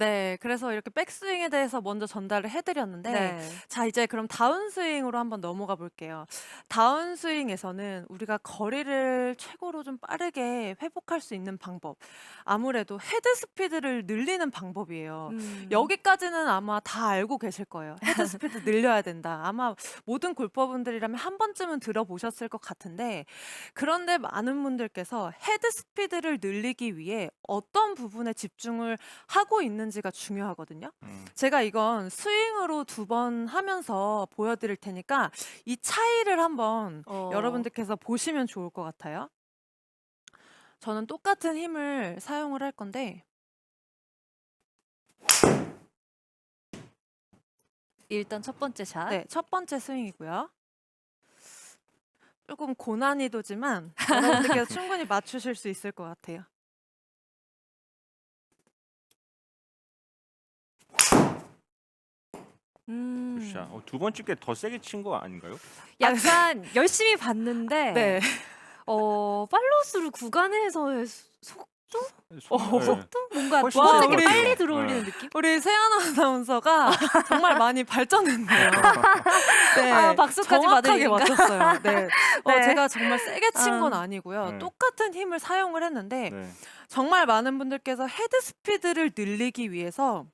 네. 그래서 이렇게 백스윙에 대해서 먼저 전달을 해 드렸는데 네. 자 이제 그럼 다운스윙으로 한번 넘어가 볼게요. 다운스윙에서는 우리가 거리를 최고로 좀 빠르게 회복할 수 있는 방법. 아무래도 헤드 스피드를 늘리는 방법이에요. 음. 여기까지는 아마 다 알고 계실 거예요. 헤드 스피드 늘려야 된다. 아마 모든 골퍼분들이라면 한 번쯤은 들어보셨을 것 같은데 그런데 많은 분들께서 헤드 스피드를 늘리기 위해 어떤 부분에 집중을 하고 있는지 가 중요하거든요. 음. 제가 이건 스윙으로 두 번 하면서 보여드릴 테니까 이 차이를 한번 어. 여러분들께서 보시면 좋을 것 같아요. 저는 똑같은 힘을 사용을 할 건데 일단 첫 번째 샷. 네, 첫 번째 스윙이고요. 조금 고난이도지만 여러분들께서 충분히 맞추실 수 있을 것 같아요. 음. 굿샷. 어, 두 번째 게 더 세게 친 거 아닌가요? 약간 열심히 봤는데 네. 어, 팔로우스루 구간에서의 속- 손- 어. 네. 속도 뭔가 훨씬 두 번째 게 빨리 들어올리는 네. 느낌? 우리 세연 아나운서가 정말 많이 발전했네요. 네, 아, 박수까지 정확하게 받으니까. 맞췄어요. 네. 어, 네. 제가 정말 세게 친 건 아. 아니고요. 네. 똑같은 힘을 사용을 했는데 네. 정말 많은 분들께서 헤드 스피드를 늘리기 위해서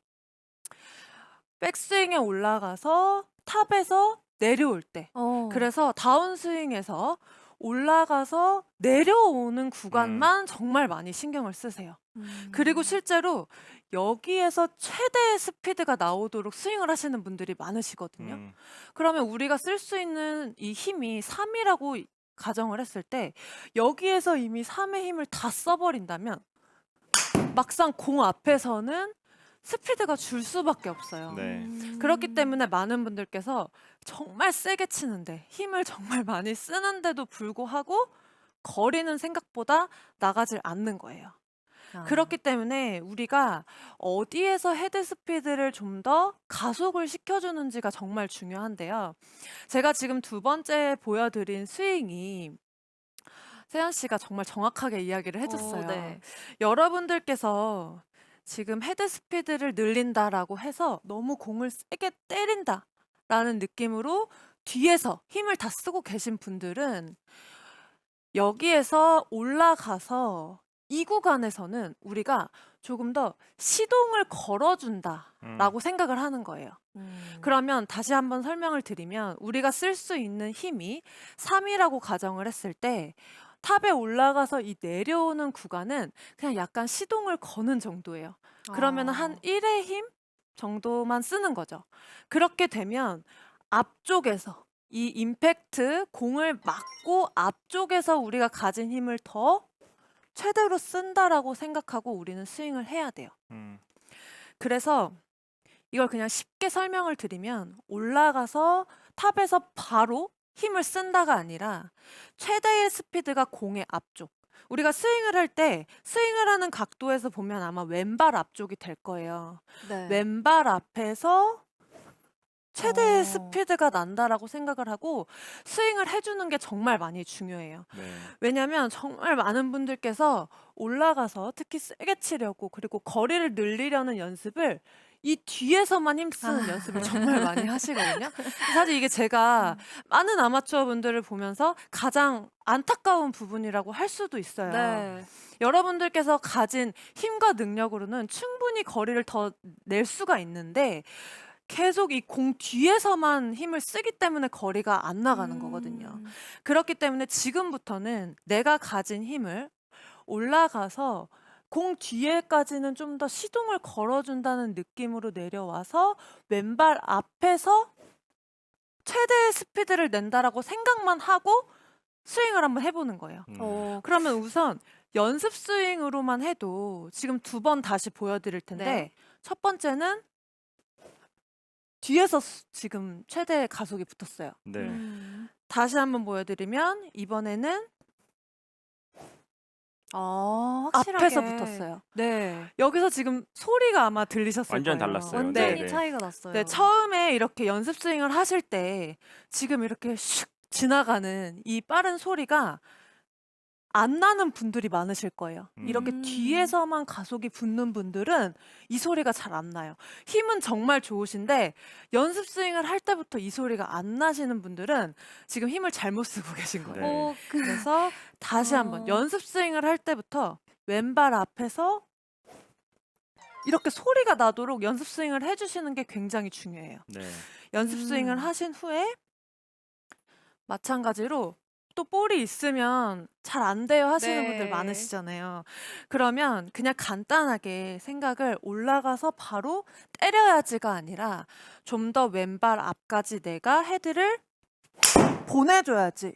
백스윙에 올라가서 탑에서 내려올 때 어. 그래서 다운스윙에서 올라가서 내려오는 구간만 정말 많이 신경을 쓰세요. 음. 그리고 실제로 여기에서 최대의 스피드가 나오도록 스윙을 하시는 분들이 많으시거든요. 음. 그러면 우리가 쓸 수 있는 이 힘이 3이라고 가정을 했을 때 여기에서 이미 3의 힘을 다 써버린다면 막상 공 앞에서는 스피드가 줄 수밖에 없어요. 네. 음. 그렇기 때문에 많은 분들께서 정말 세게 치는데 힘을 정말 많이 쓰는데도 불구하고 거리는 생각보다 나가질 않는 거예요. 아. 그렇기 때문에 우리가 어디에서 헤드 스피드를 좀 더 가속을 시켜주는지가 정말 중요한데요. 제가 지금 두 번째 보여드린 스윙이 세연 씨가 정말 정확하게 이야기를 해줬어요. 어, 네. 여러분들께서 지금 헤드 스피드를 늘린다라고 해서 너무 공을 세게 때린다라는 느낌으로 뒤에서 힘을 다 쓰고 계신 분들은 여기에서 올라가서 이 구간에서는 우리가 조금 더 시동을 걸어준다라고 음. 생각을 하는 거예요. 음. 그러면 다시 한번 설명을 드리면 우리가 쓸 수 있는 힘이 3이라고 가정을 했을 때 탑에 올라가서 이 내려오는 구간은 그냥 약간 시동을 거는 정도예요. 그러면 한 아. 1의 힘 정도만 쓰는 거죠. 그렇게 되면 앞쪽에서 이 임팩트 공을 맞고 앞쪽에서 우리가 가진 힘을 더 최대로 쓴다라고 생각하고 우리는 스윙을 해야 돼요. 음. 그래서 이걸 그냥 쉽게 설명을 드리면 올라가서 탑에서 바로 힘을 쓴다가 아니라 최대의 스피드가 공의 앞쪽. 우리가 스윙을 할 때 스윙을 하는 각도에서 보면 아마 왼발 앞쪽이 될 거예요. 네. 왼발 앞에서 최대의 어. 스피드가 난다라고 생각을 하고 스윙을 해주는 게 정말 많이 중요해요. 네. 왜냐면 정말 많은 분들께서 올라가서 특히 세게 치려고 그리고 거리를 늘리려는 연습을 이 뒤에서만 힘쓰는 아. 연습을 정말 많이 하시거든요. 사실 이게 제가 많은 아마추어 분들을 보면서 가장 안타까운 부분이라고 할 수도 있어요. 네. 여러분들께서 가진 힘과 능력으로는 충분히 거리를 더 낼 수가 있는데 계속 이 공 뒤에서만 힘을 쓰기 때문에 거리가 안 나가는 거거든요. 음. 그렇기 때문에 지금부터는 내가 가진 힘을 올라가서 공 뒤에까지는 좀 더 시동을 걸어준다는 느낌으로 내려와서 왼발 앞에서 최대의 스피드를 낸다라고 생각만 하고 스윙을 한번 해보는 거예요. 음. 어, 그러면 우선 연습 스윙으로만 해도 지금 두 번 다시 보여드릴 텐데 네. 첫 번째는 뒤에서 수- 지금 최대 가속이 붙었어요. 네. 음. 다시 한번 보여드리면 이번에는 아, 확실하게. 앞에서 붙었어요. 네. 여기서 지금 소리가 아마 들리셨을 완전 거예요. 달랐어요. 완전히 네, 네. 차이가 났어요. 네, 처음에 이렇게 연습 스윙을 하실 때 지금 이렇게 슉 지나가는 이 빠른 소리가 안 나는 분들이 많으실 거예요. 이렇게 음. 뒤에서만 가속이 붙는 분들은 이 소리가 잘 안 나요. 힘은 정말 좋으신데 연습 스윙을 할 때부터 이 소리가 안 나시는 분들은 지금 힘을 잘못 쓰고 계신 거예요. 네. 어, 그, 그래서 다시 한번 어. 연습 스윙을 할 때부터 왼발 앞에서 이렇게 소리가 나도록 연습 스윙을 해주시는 게 굉장히 중요해요. 네. 연습 스윙을 음. 하신 후에 마찬가지로 또 볼이 있으면 잘 안 돼요 하시는 네. 분들 많으시잖아요. 그러면 그냥 간단하게 생각을 올라가서 바로 때려야지가 아니라 좀 더 왼발 앞까지 내가 헤드를 보내 줘야지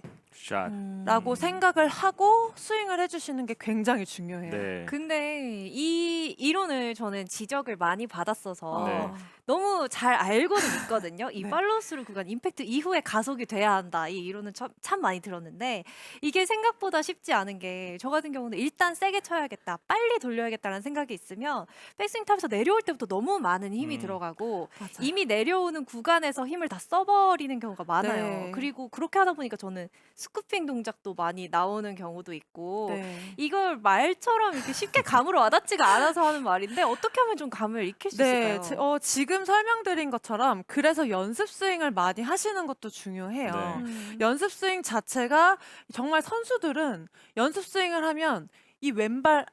샷. 음. 라고 생각을 하고 스윙을 해주시는 게 굉장히 중요해요. 네. 근데 이 이론을 저는 지적을 많이 받았어서 네. 너무 잘 알고는 있거든요. 이 네. 팔로우스루 구간 임팩트 이후에 가속이 돼야 한다. 이 이론은 참, 참 많이 들었는데 이게 생각보다 쉽지 않은 게 저 같은 경우는 일단 세게 쳐야겠다. 빨리 돌려야겠다는 생각이 있으면 백스윙 탑에서 내려올 때부터 너무 많은 힘이 음. 들어가고 맞아요. 이미 내려오는 구간에서 힘을 다 써버리는 경우가 많아요. 네. 그리고 그렇게 하다 보니까 저는 스 쿠핑 동작도 많이 나오는 경우도 있고 네. 이걸 말처럼 이렇게 쉽게 감으로 와닿지가 않아서 하는 말인데 어떻게 하면 좀 감을 익힐 수 네, 있을까요? 지- 어, 지금 설명드린 것처럼 그래서 연습 스윙을 많이 하시는 것도 중요해요. 네. 음. 연습 스윙 자체가 정말 선수들은 연습 스윙을 하면 이 왼발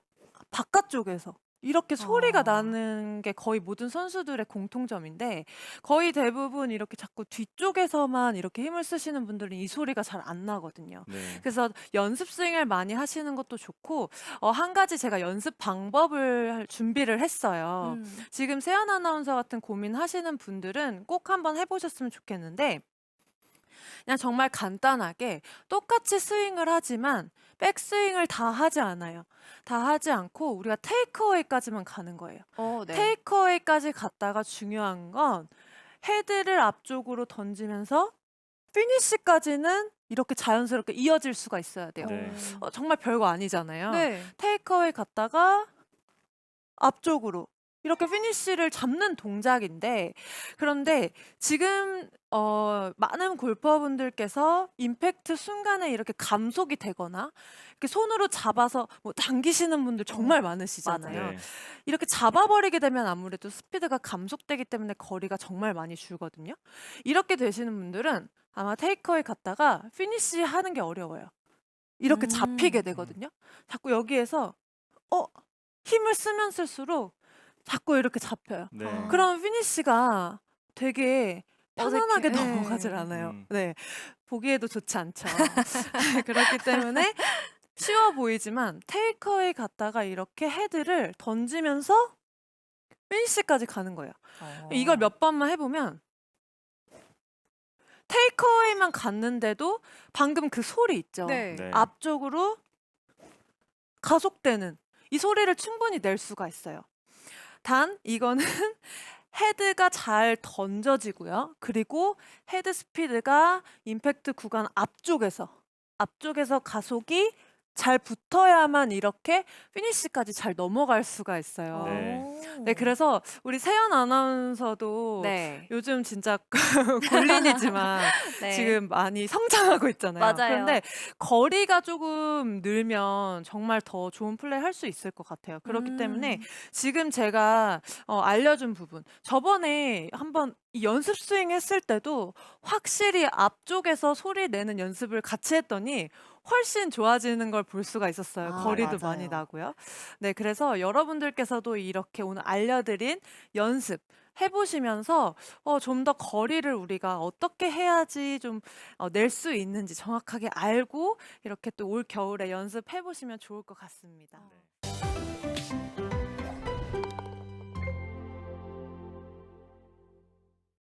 바깥쪽에서 이렇게 소리가 아. 나는 게 거의 모든 선수들의 공통점인데 거의 대부분 이렇게 자꾸 뒤쪽에서만 이렇게 힘을 쓰시는 분들은 이 소리가 잘 안 나거든요. 네. 그래서 연습 스윙을 많이 하시는 것도 좋고 어, 한 가지 제가 연습 방법을 준비를 했어요. 음. 지금 세연 아나운서 같은 고민하시는 분들은 꼭 한번 해보셨으면 좋겠는데 그냥 정말 간단하게 똑같이 스윙을 하지만 백스윙을 다 하지 않아요. 다 하지 않고 우리가 테이크어웨이까지만 가는 거예요. 어, 네. 테이크어웨이까지 갔다가 중요한 건 헤드를 앞쪽으로 던지면서 피니시까지는 이렇게 자연스럽게 이어질 수가 있어야 돼요. 네. 어, 정말 별거 아니잖아요. 네. 테이크어웨이 갔다가 앞쪽으로 이렇게 피니쉬를 잡는 동작인데 그런데 지금 어 많은 골퍼분들께서 임팩트 순간에 이렇게 감속이 되거나 이렇게 손으로 잡아서 뭐 당기시는 분들 정말 많으시잖아요. 네. 이렇게 잡아버리게 되면 아무래도 스피드가 감속되기 때문에 거리가 정말 많이 줄거든요. 이렇게 되시는 분들은 아마 테이크어웨이 갔다가 피니쉬 하는 게 어려워요. 이렇게 음. 잡히게 되거든요. 자꾸 여기에서 어 힘을 쓰면 쓸수록 자꾸 이렇게 잡혀요. 네. 아. 그럼 피니쉬가 되게 편안하게 어색해. 넘어가질 않아요. 음. 네. 보기에도 좋지 않죠. 그렇기 때문에 쉬워 보이지만 테이크어웨이 갔다가 이렇게 헤드를 던지면서 피니쉬까지 가는 거예요. 어. 이걸 몇 번만 해보면 테이크어웨이만 갔는데도 방금 그 소리 있죠. 네. 네. 앞쪽으로 가속되는 이 소리를 충분히 낼 수가 있어요. 단 이거는 헤드가 잘 던져지고요. 그리고 헤드 스피드가 임팩트 구간 앞쪽에서 앞쪽에서 가속이 잘 붙어야만 이렇게 피니시까지 잘 넘어갈 수가 있어요. 네. 오. 네, 그래서 우리 세연 아나운서도 네. 요즘 진짜 골린이지만 네. 지금 많이 성장하고 있잖아요. 맞아요. 그런데 거리가 조금 늘면 정말 더 좋은 플레이 할 수 있을 것 같아요. 그렇기 음. 때문에 지금 제가 어, 알려준 부분 저번에 한번 이 연습 스윙 했을 때도 확실히 앞쪽에서 소리 내는 연습을 같이 했더니 훨씬 좋아지는 걸 볼 수가 있었어요. 아, 거리도 많이 맞아요. 나고요. 네, 그래서 여러분들께서도 이렇게 오늘 알려드린 연습 해보시면서 어, 좀 더 거리를 우리가 어떻게 해야지 좀 어, 낼수 있는지 정확하게 알고 이렇게 또 올 겨울에 연습해 보시면 좋을 것 같습니다. 네.